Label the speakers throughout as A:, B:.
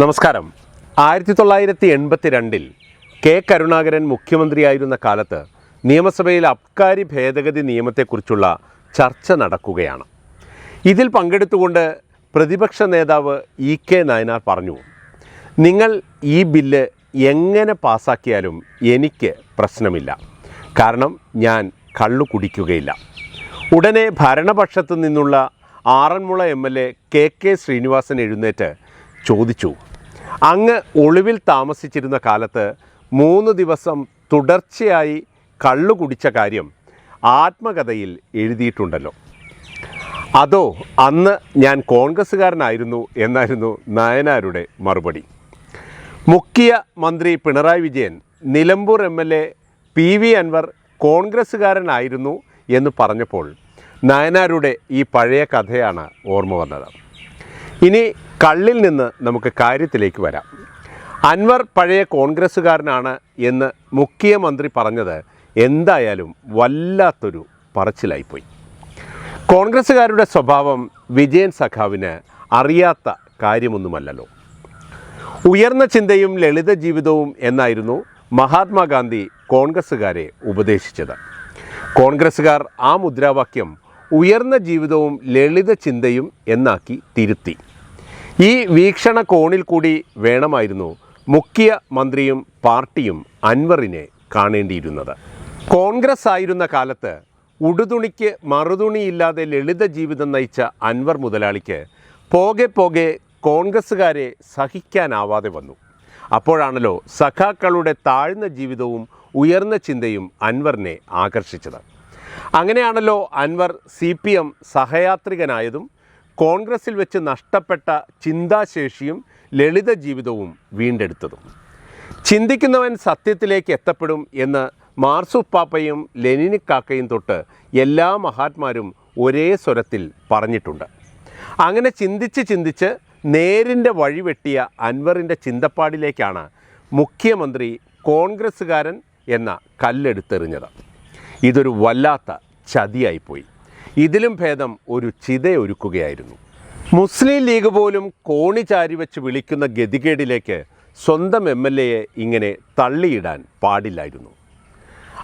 A: നമസ്കാരം. ആയിരത്തി തൊള്ളായിരത്തി എൺപത്തി രണ്ടിൽ കെ കരുണാകരൻ മുഖ്യമന്ത്രിയായിരുന്ന കാലത്ത് നിയമസഭയിൽ അബ്കാരി ഭേദഗതി നിയമത്തെക്കുറിച്ചുള്ള ചർച്ച നടക്കുകയാണ്. ഇതിൽ പങ്കെടുത്തുകൊണ്ട് പ്രതിപക്ഷ നേതാവ് ഇ കെ നയനാർ പറഞ്ഞു നിങ്ങൾ ഈ ബില്ല് എങ്ങനെ പാസാക്കിയാലും എനിക്ക് പ്രശ്നമില്ല. കാരണം ഞാൻ കള്ളു കുടിക്കുകയില്ല. ഉടനെ ഭരണപക്ഷത്തു നിന്നുള്ള Aranmula M L A K K Sreenivasan എഴുന്നേറ്റ് ചോദിച്ചു. അങ്ങ് ഒളിവിൽ താമസിച്ചിരുന്ന കാലത്ത് മൂന്ന് ദിവസം തുടർച്ചയായി കള്ളു കുടിച്ച കാര്യം ആത്മകഥയിൽ എഴുതിയിട്ടുണ്ടല്ലോ. അതോ അന്ന് ഞാൻ കോൺഗ്രസ്സുകാരനായിരുന്നു എന്നായിരുന്നു നായനാരുടെ മറുപടി. മുഖ്യ മന്ത്രി Pinarayi Vijayan Nilambur M L A P V Anvar കോൺഗ്രസ്സുകാരനായിരുന്നു എന്ന് പറഞ്ഞപ്പോൾ നയനാരുടെ ഈ പഴയ കഥയാണ് ഓർമ്മ വന്നത്. ഇനി കള്ളിൽ നിന്ന് നമുക്ക് കാര്യത്തിലേക്ക് വരാം. അൻവർ പഴയ കോൺഗ്രസ്സുകാരനാണ് എന്ന് മുഖ്യമന്ത്രി പറഞ്ഞത് എന്തായാലും വല്ലാത്തൊരു പറച്ചിലായിപ്പോയി. കോൺഗ്രസ്സുകാരുടെ സ്വഭാവം വിജയൻ സഖാവിന് അറിയാത്ത കാര്യമൊന്നുമല്ലല്ലോ. ഉയർന്ന ചിന്തയും ലളിത ജീവിതവും എന്നായിരുന്നു മഹാത്മാഗാന്ധി കോൺഗ്രസ്സുകാരെ ഉപദേശിച്ചത്. കോൺഗ്രസ്സുകാർ ആ മുദ്രാവാക്യം ഉയർന്ന ജീവിതവും ലളിത ചിന്തയും എന്നാക്കി തിരുത്തി. ഈ വീക്ഷണ കോണിൽ കൂടി വേണമായിരുന്നു മുഖ്യ മന്ത്രിയും പാർട്ടിയും അൻവറിനെ കാണേണ്ടിയിരുന്നത്. കോൺഗ്രസ് ആയിരുന്ന കാലത്ത് ഉടുതുണിക്ക് മറുതുണിയില്ലാതെ ലളിത ജീവിതം നയിച്ച അൻവർ മുതലാളിക്ക് പോകെ പോകെ കോൺഗ്രസ്സുകാരെ സഹിക്കാനാവാതെ വന്നു. അപ്പോഴാണല്ലോ സഖാക്കളുടെ താഴ്ന്ന ജീവിതവും ഉയർന്ന ചിന്തയും അൻവറിനെ ആകർഷിച്ചത്. അങ്ങനെയാണല്ലോ അൻവർ സി പി എം സഹയാത്രികനായതും കോൺഗ്രസിൽ വെച്ച് നഷ്ടപ്പെട്ട ചിന്താശേഷിയും ലളിത ജീവിതവും വീണ്ടെടുത്തതും. ചിന്തിക്കുന്നവൻ സത്യത്തിലേക്ക് എത്തപ്പെടും എന്ന് മാർസുപ്പാപ്പയും ലെനിനിക്കാക്കയും തൊട്ട് എല്ലാ മഹാത്മാരും ഒരേ സ്വരത്തിൽ പറഞ്ഞിട്ടുണ്ട്. അങ്ങനെ ചിന്തിച്ച് ചിന്തിച്ച് നേരിന്റെ വഴി വെട്ടിയ അൻവറിന്റെ ചിന്തപ്പാടിലേക്കാണ് മുഖ്യമന്ത്രി കോൺഗ്രസ്സുകാരൻ എന്ന കല്ലെടുത്തെറിഞ്ഞത്. ഇതൊരു വല്ലാത്ത ചതിയായിപ്പോയി. ഇതിലും ഭേദം ഒരു ചിതയൊരുക്കുകയായിരുന്നു. മുസ്ലിം ലീഗ് പോലും കോണി ചാരി വെച്ച് വിളിക്കുന്ന ഗതികേടിലേക്ക് സ്വന്തം എം എൽ എയെ ഇങ്ങനെ തള്ളിയിടാൻ പാടില്ലായിരുന്നു.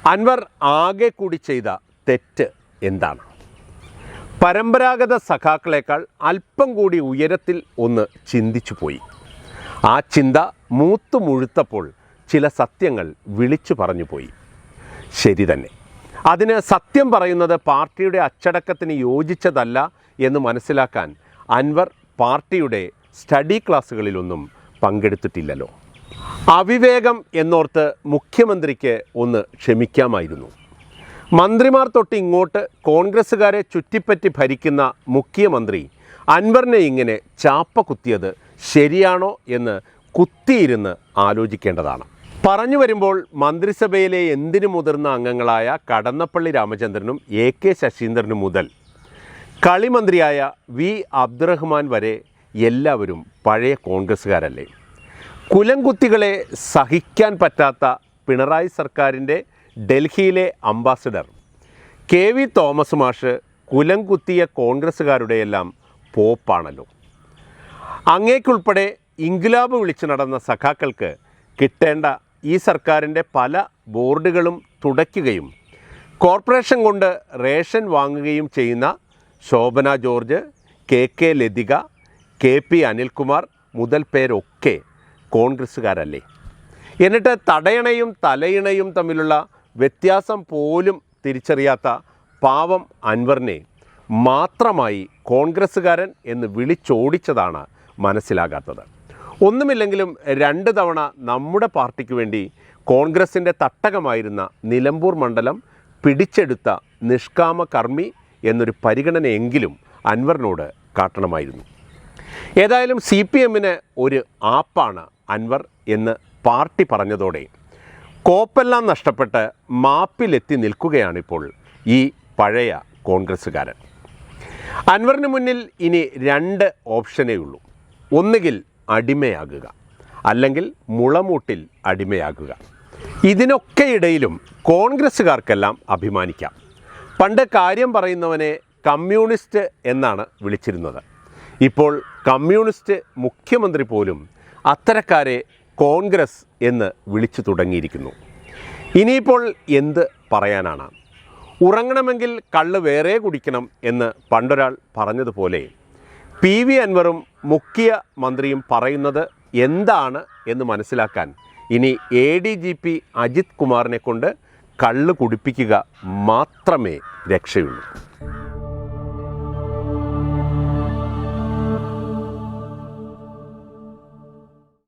A: അൻവർ ആകെ കൂടി ചെയ്ത തെറ്റ് എന്താണ്? പരമ്പരാഗത സഖാക്കളേക്കാൾ അല്പം കൂടി ഉയരത്തിൽ ഒന്ന് ചിന്തിച്ചു പോയി. ആ ചിന്ത മൂത്തു മുഴുത്തപ്പോൾ ചില സത്യങ്ങൾ വിളിച്ചു പറഞ്ഞു പോയി. ശരി തന്നെ. അതിന് സത്യം പറയുന്നത് പാർട്ടിയുടെ അച്ചടക്കത്തിന് യോജിച്ചതല്ല എന്ന് മനസ്സിലാക്കാൻ അൻവർ പാർട്ടിയുടെ സ്റ്റഡി ക്ലാസ്സുകളിലൊന്നും പങ്കെടുത്തിട്ടില്ലല്ലോ. അവിവേകം എന്നോർത്ത് മുഖ്യമന്ത്രിക്ക് ഒന്ന് ക്ഷമിക്കാമായിരുന്നു. മന്ത്രിമാർ തൊട്ട് ഇങ്ങോട്ട് കോൺഗ്രസ്സുകാരെ ചുറ്റിപ്പറ്റി ഭരിക്കുന്ന മുഖ്യമന്ത്രി അൻവറിനെ ഇങ്ങനെ ചാപ്പ കുത്തിയത് ശരിയാണോ എന്ന് കുത്തിയിരുന്ന് ആലോചിക്കേണ്ടതാണ്. പറഞ്ഞു വരുമ്പോൾ മന്ത്രിസഭയിലെ എന്തിനു മുതിർന്ന അംഗങ്ങളായ കടന്നപ്പള്ളി രാമചന്ദ്രനും എ കെ ശശീന്ദ്രനും മുതൽ കളിമന്ത്രിയായ വി അബ്ദുറഹ്മാൻ വരെ എല്ലാവരും പഴയ കോൺഗ്രസ്സുകാരല്ലേ. കുലംകുത്തികളെ സഹിക്കാൻ പറ്റാത്ത പിണറായി സർക്കാരിന്റെ ഡൽഹിയിലെ അംബാസഡർ കെ വി തോമസ് മാഷ് കുലംകുത്തിയ കോൺഗ്രസ്സുകാരുടെയെല്ലാം പോപ്പാണല്ലോ. അങ്ങേക്കുൾപ്പെടെ ഇൻക്ലാബ് വിളിച്ചു നടന്ന സഖാക്കൾക്ക് കിട്ടേണ്ട ഈ സർക്കാരിന്റെ പല ബോർഡുകളും തുടയ്ക്കുകയും കോർപ്പറേഷൻ കൊണ്ട് റേഷൻ വാങ്ങുകയും ചെയ്യുന്ന Shobhana George K K Lathika K P Anilkumar മുതൽ പേരൊക്കെ കോൺഗ്രസ്സുകാരല്ലേ. എന്നിട്ട് തടയണയും തലയിണയും തമ്മിലുള്ള വ്യത്യാസം പോലും തിരിച്ചറിയാത്ത പാവം അൻവറിനെ മാത്രമായി കോൺഗ്രസ്സുകാരൻ എന്ന് വിളിച്ചോടിച്ചതാണ് മനസ്സിലാകാത്തത്. ഒന്നുമില്ലെങ്കിലും രണ്ട് തവണ നമ്മുടെ പാർട്ടിക്ക് വേണ്ടി കോൺഗ്രസിന്റെ തട്ടകമായിരുന്ന നിലമ്പൂർ മണ്ഡലം പിടിച്ചെടുത്ത നിഷ്കാമ കർമ്മി എന്നൊരു പരിഗണനയെങ്കിലും അൻവറിനോട് കാട്ടണമായിരുന്നു. ഏതായാലും സി പി എമ്മിന് ഒരു ആപ്പാണ് അൻവർ എന്ന് പാർട്ടി പറഞ്ഞതോടെ കോപ്പെല്ലാം നഷ്ടപ്പെട്ട് മാപ്പിലെത്തി നിൽക്കുകയാണിപ്പോൾ ഈ പഴയ കോൺഗ്രസ്സുകാരൻ. അൻവറിന് മുന്നിൽ ഇനി രണ്ട് ഓപ്ഷനേ ഉള്ളൂ. ഒന്നുകിൽ അടിമയാകുക. അല്ലെങ്കിൽ മുളമൂട്ടിൽ അടിമയാകുക. ഇതിനൊക്കെ ഇടയിലും കോൺഗ്രസ്സുകാർക്കെല്ലാം അഭിമാനിക്കാം. പണ്ട് കാര്യം പറയുന്നവനെ കമ്മ്യൂണിസ്റ്റ് എന്നാണ് വിളിച്ചിരുന്നത്. ഇപ്പോൾ കമ്മ്യൂണിസ്റ്റ് മുഖ്യമന്ത്രി പോലും അത്തരക്കാരെ കോൺഗ്രസ് എന്ന് വിളിച്ചു തുടങ്ങിയിരിക്കുന്നു. ഇനിയിപ്പോൾ എന്ത് പറയാനാണ്? ഉറങ്ങണമെങ്കിൽ കള്ള് വേറെ കുടിക്കണം എന്ന് പണ്ടൊരാൾ പറഞ്ഞതുപോലെ പി വി അൻവറും മുഖ്യ മന്ത്രിയും പറയുന്നത് എന്താണ് എന്ന് മനസ്സിലാക്കാൻ ഇനി A D G P Ajith കുമാറിനെ കൊണ്ട് കള്ള് കുടിപ്പിക്കുക മാത്രമേ രക്ഷയുള്ളൂ.